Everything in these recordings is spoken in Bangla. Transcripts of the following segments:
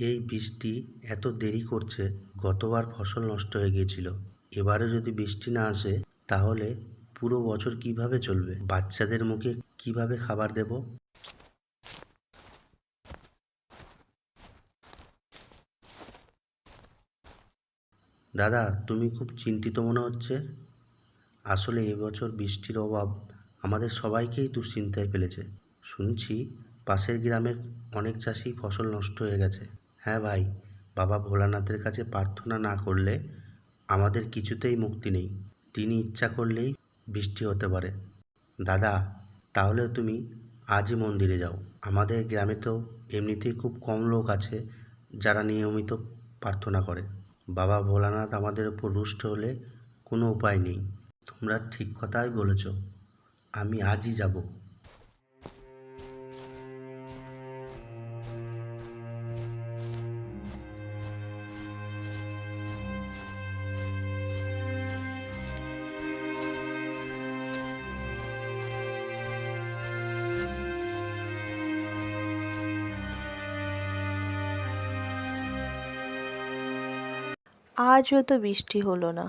এই বৃষ্টি এত দেরি করছে, গতবার ফসল নষ্ট হয়ে গিয়েছিল। এবারে যদি বৃষ্টি না আসে, তাহলে পুরো বছর কীভাবে চলবে? বাচ্চাদের মুখে কীভাবে খাবার দেব? দাদা, তুমি খুব চিন্তিত মনে হচ্ছে। আসলে এবছর বৃষ্টির অভাব আমাদের সবাইকেই দুশ্চিন্তায় ফেলেছে। শুনছি পাশের গ্রামের অনেক চাষি ফসল নষ্ট হয়ে গেছে। হ্যাঁ ভাই, বাবা ভোলানাথের কাছে প্রার্থনা না করলে আমাদের কিছুতেই মুক্তি নেই। তিনি ইচ্ছা করলেই বৃষ্টি হতে পারে। দাদা তাহলে তুমি আজই মন্দিরে যাও। আমাদের গ্রামে তো এমনিতেই খুব কম লোক আছে যারা নিয়মিত প্রার্থনা করে। বাবা ভোলানাথ আমাদের উপর রুষ্ট হলে কোনো উপায় নেই। তোমরা ঠিক কথাই বলেছ। আমি আজই যাব। আজও তো বৃষ্টি হলো না।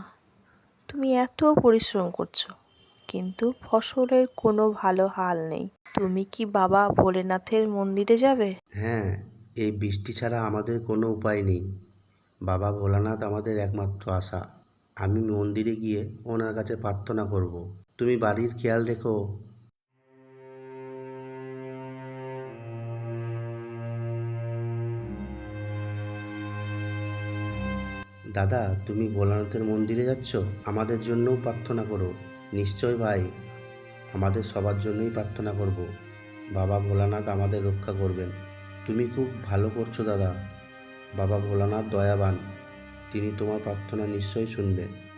তুমি এত পরিশ্রম করছ, কিন্তু ফসলের কোনো ভালো হাল নেই। তুমি কি বাবা ভোলেনাথের মন্দিরে যাবে? হ্যাঁ এই বৃষ্টি ছাড়া আমাদের কোনো উপায় নেই। বাবা ভোলানাথ আমাদের একমাত্র আশা। আমি মন্দিরে গিয়ে ওনার কাছে প্রার্থনা করব। তুমি বাড়ির খেয়াল রেখো দাদা, তুমি ভোলানাথের মন্দিরে যাচ্ছ? আমাদের জন্যও প্রার্থনা করো। নিশ্চয় ভাই, আমাদের সবার জন্যই প্রার্থনা করব। বাবা ভোলানাথ আমাদের রক্ষা করবেন। তুমি খুব ভালো করছ দাদা। বাবা ভোলানাথ দয়াবান। তিনি তোমার প্রার্থনা নিশ্চয়ই শুনবে।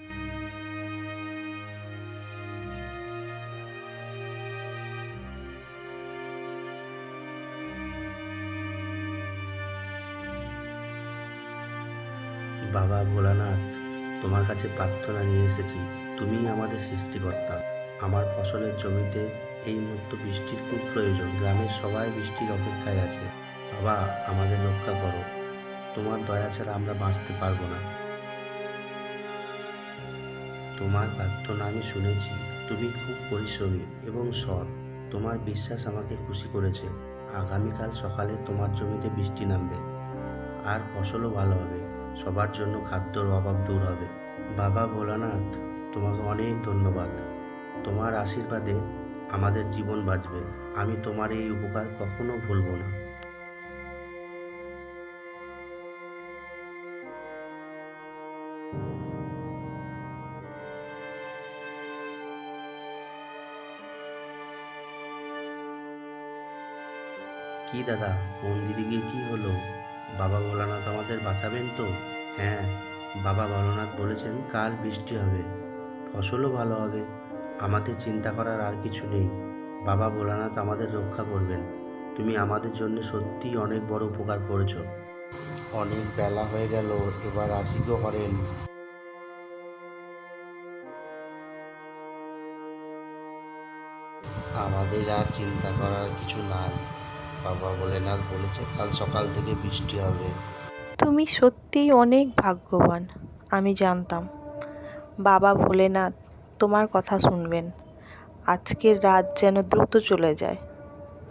বাবা ভোলানাথ, তোমার কাছে প্রার্থনা নিয়ে এসেছি। তুমিই আমাদের সৃষ্টিকর্তা। আমার ফসলের জমিতে এই মুহূর্তে বৃষ্টির খুব প্রয়োজন। গ্রামের সবাই বৃষ্টির অপেক্ষায় আছে। বাবা, আমাদের রক্ষা করো। তোমার দয়া ছাড়া আমরা বাঁচতে পারব না। তোমার প্রার্থনা আমি শুনেছি। তুমি খুব পরিশ্রমী এবং সৎ। তোমার বিশ্বাস আমাকে খুশি করেছে। আগামীকাল সকালে তোমার জমিতে বৃষ্টি নামবে। আর ফসলও ভালো হবে। সবার জন্য খাদ্যর অভাব দূর হবে। বাবা ভোলানাথ, তোমাকে অনেক ধন্যবাদ। তোমার আশীর্বাদে আমাদের জীবন বাঁচবে। আমি তোমার এই উপকার কখনো ভুলবো না। কি দাদা মন্দিরে গিয়ে কি হলো? বাবা ভোলানাথ আমাদের বাঁচাবেন তো? হ্যাঁ বাবা ভোলানাথ বলেছেন কাল বৃষ্টি হবে, ফসলও ভালো হবে আমাদের চিন্তা করার আর কিছু নেই। বাবা ভোলানাথ আমাদের রক্ষা করবেন, তুমি আমাদের জন্য সত্যিই অনেক বড় উপকার করেছ। অনেক বেলা হয়ে গেল, এবার আসিগো করেন আমাদের আর চিন্তা করার কিছু নাই। বাবা ভোলেনাথ বলেছে কাল সকাল থেকে বৃষ্টি হবে। তুমি সত্যিই অনেক ভাগ্যবান আমি জানতাম। বাবা ভোলেনাথ তোমার কথা শুনবেন। আজকের রাত যেন দ্রুত চলে যায়।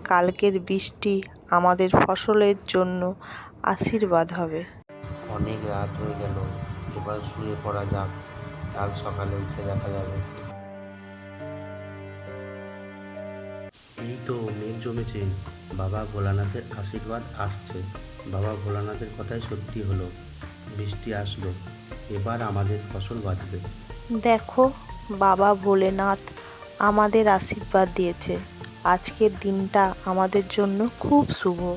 কালকের বৃষ্টি আমাদের ফসলের জন্য আশীর্বাদ হবে। অনেক রাত হয়ে গেল এবার শুয়ে পড়া যাক কাল সকালে উঠে দেখা যাবে। জমেছে। বাবা ভোলানাথের আশীর্বাদ আসছে। বাবা ভোলানাথের কথাই সত্যি হলো, বৃষ্টি আসলো এবার আমাদের ফসল বাঁচবে। দেখো, বাবা ভোলেনাথ আমাদের আশীর্বাদ দিয়েছে। আজকের দিনটা আমাদের জন্য খুব শুভ।